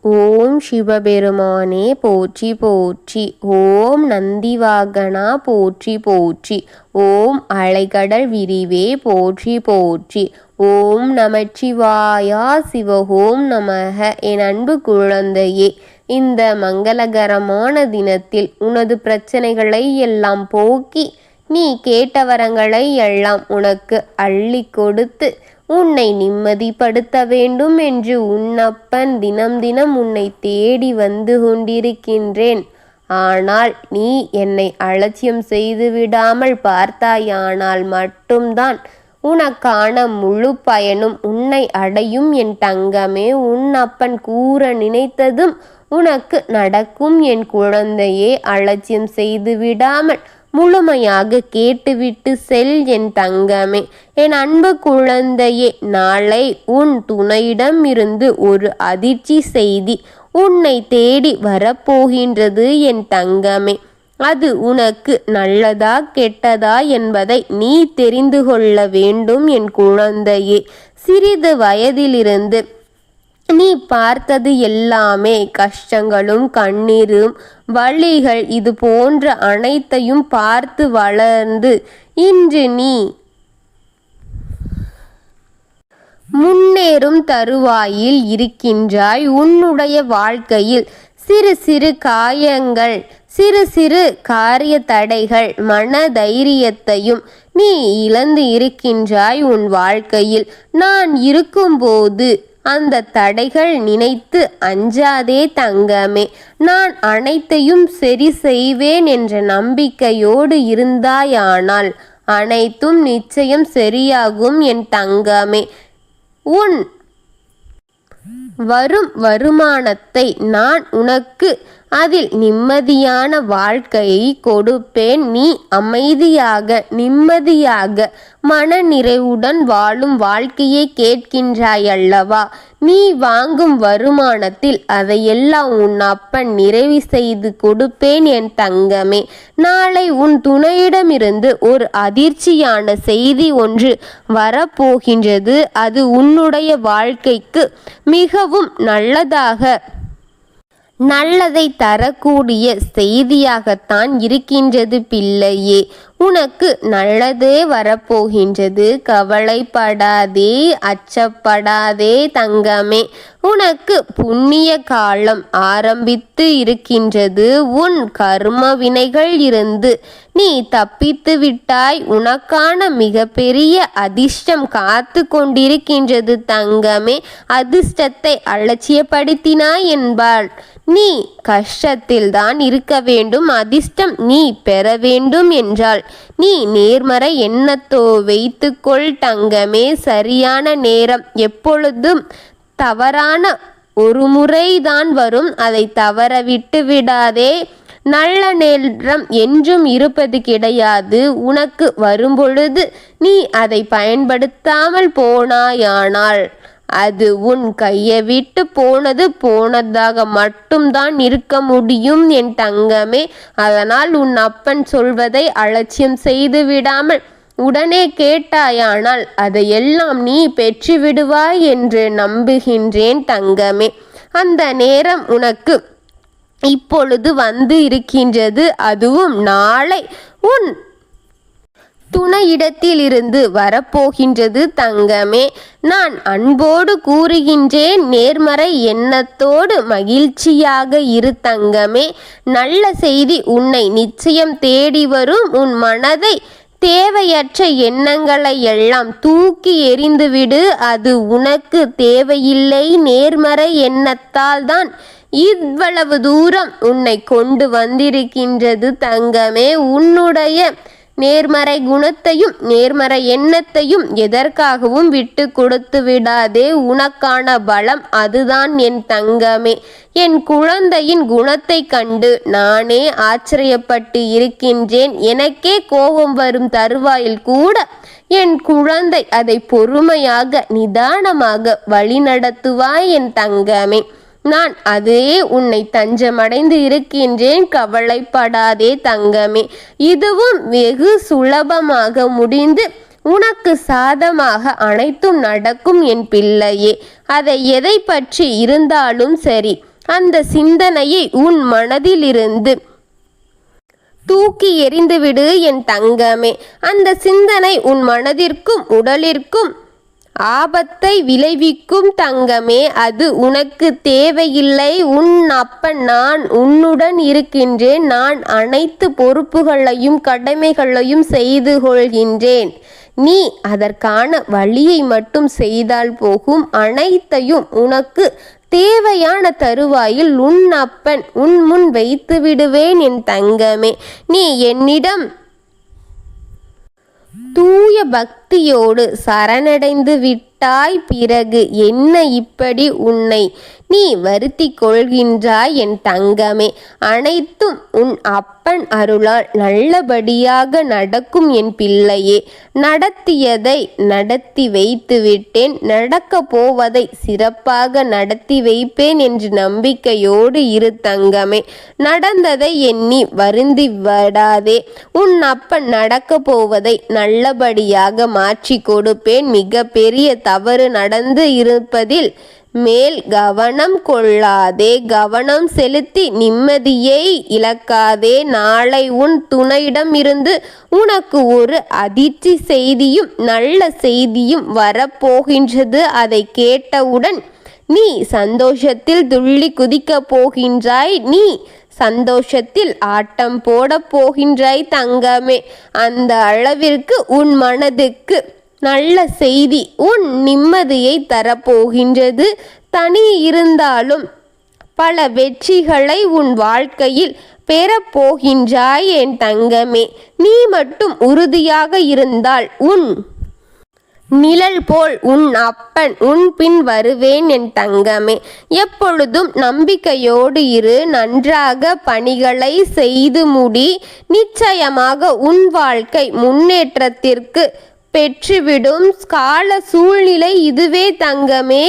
ஓம் சிவபெருமானே போற்றி போற்றி. ஓம் நந்திவாகனா போற்றி போற்றி. ஓம் அலைகடல் விரிவே போற்றி போற்றி. ஓம் நமச்சிவாயா சிவஹோம் நமக. என் அன்பு குழந்தையே இந்த மங்களகரமான தினத்தில் உனது பிரச்சனைகளை எல்லாம் போக்கி நீ கேட்ட வரங்களை எல்லாம் உனக்கு அள்ளி கொடுத்து உன்னை நிம்மதிப்படுத்த வேண்டும் என்று உன்னப்பன் தினம் தினம் உன்னை தேடி வந்து கொண்டிருக்கின்றேன். ஆனால் நீ என்னை அலட்சியம் செய்து விடாமல் பார்த்தாயானால் மட்டும்தான் உனக்கான முழு பயனும் உன்னை அடையும். என் தங்கமே உன் அப்பன் கூற நினைத்ததும் உனக்கு நடக்கும். என் குழந்தையே அலட்சியம் செய்து விடாமல் முழுமையாக கேட்டுவிட்டு செல் என் தங்கமே. என் அன்பு குழந்தையே நாளை உன் துணையிடம் இருந்து ஒரு அதிர்ச்சி செய்தி உன்னை தேடி வரப்போகின்றது என் தங்கமே. அது உனக்கு நல்லதா கெட்டதா என்பதை நீ தெரிந்து கொள்ள வேண்டும் என் குழந்தையே. சிறிது வயதிலிருந்து நீ பார்த்தது எல்லாமே கஷ்டங்களும் கண்ணீரும். வழிகள் இது போன்ற அனைத்தையும் பார்த்து வளர்ந்து இன்று நீ முன்னேறும் தருவாயில் இருக்கின்றாய் உன்னுடைய வாழ்க்கையில். சிறு சிறு காயங்கள் சிறு சிறு காரிய தடைகள் மன தைரியத்தையும் நீ இழந்து இருக்கின்றாய் உன் வாழ்க்கையில். நான் இருக்கும்போது அந்த தடைகள் நினைத்து அஞ்சாதே தங்கமே. நான் அனைத்தையும் சரி செய்வேன் என்ற நம்பிக்கையோடு இருந்தாயானால் அனைத்தும் நிச்சயம் சரியாகும் என் தங்கமே. உன் வரும் வருமானத்தை நான் உனக்கு அதில் நிம்மதியான வாழ்க்கையை கொடுப்பேன். நீ அமைதியாக நிம்மதியாக மன நிறைவுடன் வாழும் வாழ்க்கையை கேட்கின்றாயல்லவா நீ வாங்கும் வருமானத்தில் அதையெல்லாம் உன் அப்பன் நிறைவு செய்து கொடுப்பேன் என் தங்கமே. நாளை உன் துணையிடமிருந்து ஒரு அதிர்ச்சியான செய்தி ஒன்று வரப்போகின்றது. அது உன்னுடைய வாழ்க்கைக்கு மிகவும் நல்லதாக நல்லதை தரக்கூடிய செய்தியாகத்தான் இருக்கின்றது பிள்ளையே. உனக்கு நல்லதே வரப்போகின்றது. கவலைப்படாதே அச்சப்படாதே தங்கமே. உனக்கு புண்ணிய காலம் ஆரம்பித்து இருக்கின்றது. உன் கர்ம வினைகள் இருந்து நீ தப்பித்து விட்டாய். உனக்கான மிகப்பெரிய அதிர்ஷ்டம் காத்து கொண்டிருக்கின்றது தங்கமே. அதிர்ஷ்டத்தை அலட்சியப்படுத்தினாய் என்பாள். நீ கஷ்டத்தில் தான் இருக்க வேண்டும். அதிர்ஷ்டம் நீ பெற வேண்டும் என்றால் நீ நேர்மறை எண்ணத்தோ வைத்துக்கொள் தங்கமே. சரியான நேரம். எப்பொழுதும் தவறான ஒரு முறைதான் வரும். அதை தவற விட்டு விடாதே. நல்ல நேரம் என்றும் இருப்பது கிடையாது. உனக்கு வரும்பொழுது நீ அதை பயன்படுத்தாமல் போனாயானால் அது உன் கையை விட்டு போனது போனதாக மட்டும்தான் இருக்க முடியும் என் தங்கமே. அதனால் உன் அப்பன் சொல்வதை அலட்சியம் செய்து விடாமல் உடனே கேட்டாயானால் அதையெல்லாம் நீ பெற்று விடுவாய் என்று நம்புகின்றேன் தங்கமே. அந்த நேரம் உனக்கு இப்பொழுது வந்து இருக்கின்றது அதுவும் நாளை. உன் துணையிடத்திலிருந்து வரப்போகின்றது தங்கமே. நான் அன்போடு கூறுகின்றேன் நேர்மறை எண்ணத்தோடு மகிழ்ச்சியாக இரு தங்கமே. நல்ல செய்தி உன்னை நிச்சயம் தேடி வரும் உன் மனதை தேவையற்ற எண்ணங்களை எல்லாம் தூக்கி எறிந்துவிடு அது உனக்கு தேவையில்லை நேர்மறை எண்ணத்தால் தான் இவ்வளவு தூரம் உன்னை கொண்டு வந்திருக்கின்றது தங்கமே. உன்னுடைய நேர்மறை குணத்தையும் நேர்மறை எண்ணத்தையும் எதற்காகவும் விட்டு கொடுத்து விடாதே. உனக்கான பலம் அதுதான் என் தங்கமே. என் குழந்தையின் குணத்தை கண்டு நானே ஆச்சரியப்பட்டு இருக்கின்றேன். எனக்கே கோபம் வரும் தருவாயில் கூட என் குழந்தை அதை பொறுமையாக நிதானமாக வழிநடத்துவாய் என் தங்கமே. நான் அதே உன்னை தஞ்சமடைந்து இருக்கின்றேன் கவலைப்படாதே தங்கமே. இதுவும் வெகு சுலபமாக முடிந்து உனக்கு சாதமாக அனைத்தும் நடக்கும் என் பிள்ளையே. அதை எதை பற்றி இருந்தாலும் சரி அந்த சிந்தனையை உன் மனதிலிருந்து தூக்கி எறிந்துவிடு என் தங்கமே. அந்த சிந்தனை உன் மனதிற்கும் உடலிற்கும் ஆபத்தை விளைவிக்கும் தங்கமே அது உனக்கு தேவையில்லை. உன் அப்பன் நான் உன்னுடன் இருக்கின்றேன். நான் அனைத்து பொறுப்புகளையும் கடமைகளையும் செய்து கொள்கின்றேன். நீ அதற்கான வழியை மட்டும் செய்தால் போகும். அனைத்தையும் உனக்கு தேவையான தருவாயில் உன் அப்பன் உன் முன் வைத்து விடுவேன் என் தங்கமே. நீ என்னிடம் தூய பக்தியோடு சரணடைந்து விட்டாய் பிறகு என்ன இப்படி உன்னை நீ வருத்தி கொள்கின்றாய் என் தங்கமே? அனைத்தும் உன் அப்பன் அருளால் நல்லபடியாக நடக்கும் என் பிள்ளையே. நடத்தியதை நடத்தி வைத்து விட்டேன். நடக்க போவதை சிறப்பாக நடத்தி வைப்பேன் என்று நம்பிக்கையோடு இரு தங்கமே. நடந்ததை எண்ணி வருந்தி விடாதே உன் அப்பன் நடக்க போவதை நல்ல நல்லபடியாக மாற்றி கொடுப்பேன். மிக பெரிய தவறு நடந்து இருப்பதில் மேல் கவனம் கொள்ளாதே. கவனம் செலுத்தி நிம்மதியை இழக்காதே. நாளை உன் துணையிடம் இருந்து உனக்கு ஒரு அதிர்ச்சி செய்தியும் நல்ல செய்தியும் வரப்போகின்றது. அதை கேட்டவுடன் நீ சந்தோஷத்தில் துள்ளி குதிக்கப் போகின்றாய். நீ சந்தோஷத்தில் ஆட்டம் போட போகின்றாய் தங்கமே. அந்த அளவிற்கு உன் மனதுக்கு நல்ல செய்தி உன் நிம்மதியை தரப்போகின்றது. தனி இருந்தாலும் பல வெற்றிகளை உன் வாழ்க்கையில் பெறப்போகின்றாய் என் தங்கமே. நீ மட்டும் உறுதியாக இருந்தால் உன் நிழல் போல் உன் அப்பன் உன் பின் வருவேன் என் தங்கமே. எப்பொழுதும் நம்பிக்கையோடு இரு நன்றாக பணிகளை செய்து முடி. நிச்சயமாக உன் வாழ்க்கை முன்னேற்றத்திற்கு பெற்றுவிடும். கால சூழ்நிலை இதுவே தங்கமே.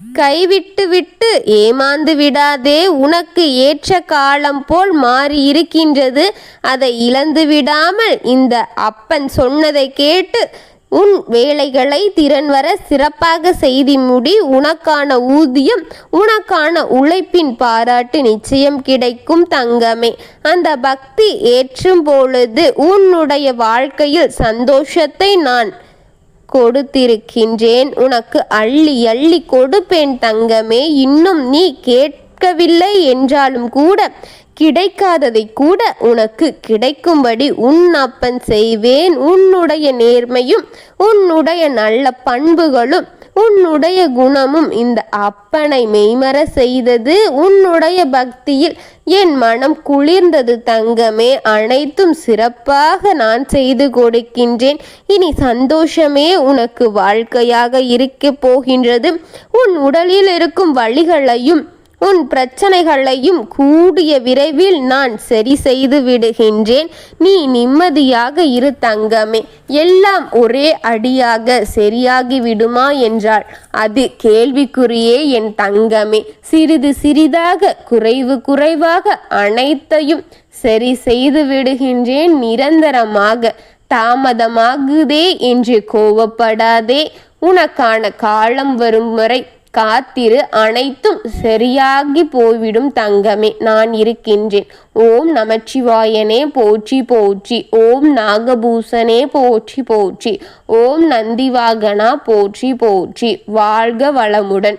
கைவிட்டு விட்டு ஏமாந்து விடாதே. உனக்கு ஏற்ற காலம் போல் மாறி இருக்கின்றது அதை இழந்து விடாமல் இந்த அப்பன் சொன்னதை கேட்டு உன் வேலைகளை திறன் வர சிறப்பாக செய்தி முடி உனக்கான ஊதியம் உனக்கான உழைப்பின் பாராட்டு நிச்சயம் கிடைக்கும் தங்கமே. அந்த பக்தி ஏற்றும் பொழுது உன்னுடைய வாழ்க்கையில் சந்தோஷத்தை நான் கொடுத்திருக்கின்றேன். உனக்கு அள்ளி அள்ளி கொடுப்பேன் தங்கமே. இன்னும் நீ கேட்கவில்லை என்றாலும் கூட கிடைக்காததை கூட உனக்கு கிடைக்கும்படி உன் அப்பன் செய்வேன். உன்னுடைய நேர்மையும் உன்னுடைய நல்ல பண்புகளும் உன்னுடைய குணமும் இந்த அப்பனை மெய்மற செய்தது. உன்னுடைய பக்தியில் என் மனம் குளிர்ந்தது தங்கமே அனைத்தும் சிறப்பாக நான் செய்து கொடுக்கின்றேன். இனி சந்தோஷமே உனக்கு வாழ்க்கையாக இருக்க போகின்றது உன் உடலில் இருக்கும் வழிகளையும் உன் பிரச்சனைகளையும் கூடிய விரைவில் நான் சரி செய்து விடுகின்றேன். நீ நிம்மதியாக இரு தங்கமே. எல்லாம் ஒரே அடியாக சரியாகி விடுமா என்றால் அது கேள்விக்குறியே என் தங்கமே. சிறிது சிறிதாக குறைவு குறைவாக அனைத்தையும் சரி செய்து விடுகின்றேன் நிரந்தரமாக. தாமதமாகுதே என்று கோவப்படாதே. உனக்கான காலம் வரும் வரை காத்திரு அனைத்தும் சரியாகி போய்விடும் தங்கமே நான் இருக்கின்றேன். ஓம் நமச்சிவாயனே போற்றி போற்றி. ஓம் நாகபூசனே போற்றி போற்றி. ஓம் நந்திவாகனா போற்றி போற்றி. வாழ்க வளமுடன்.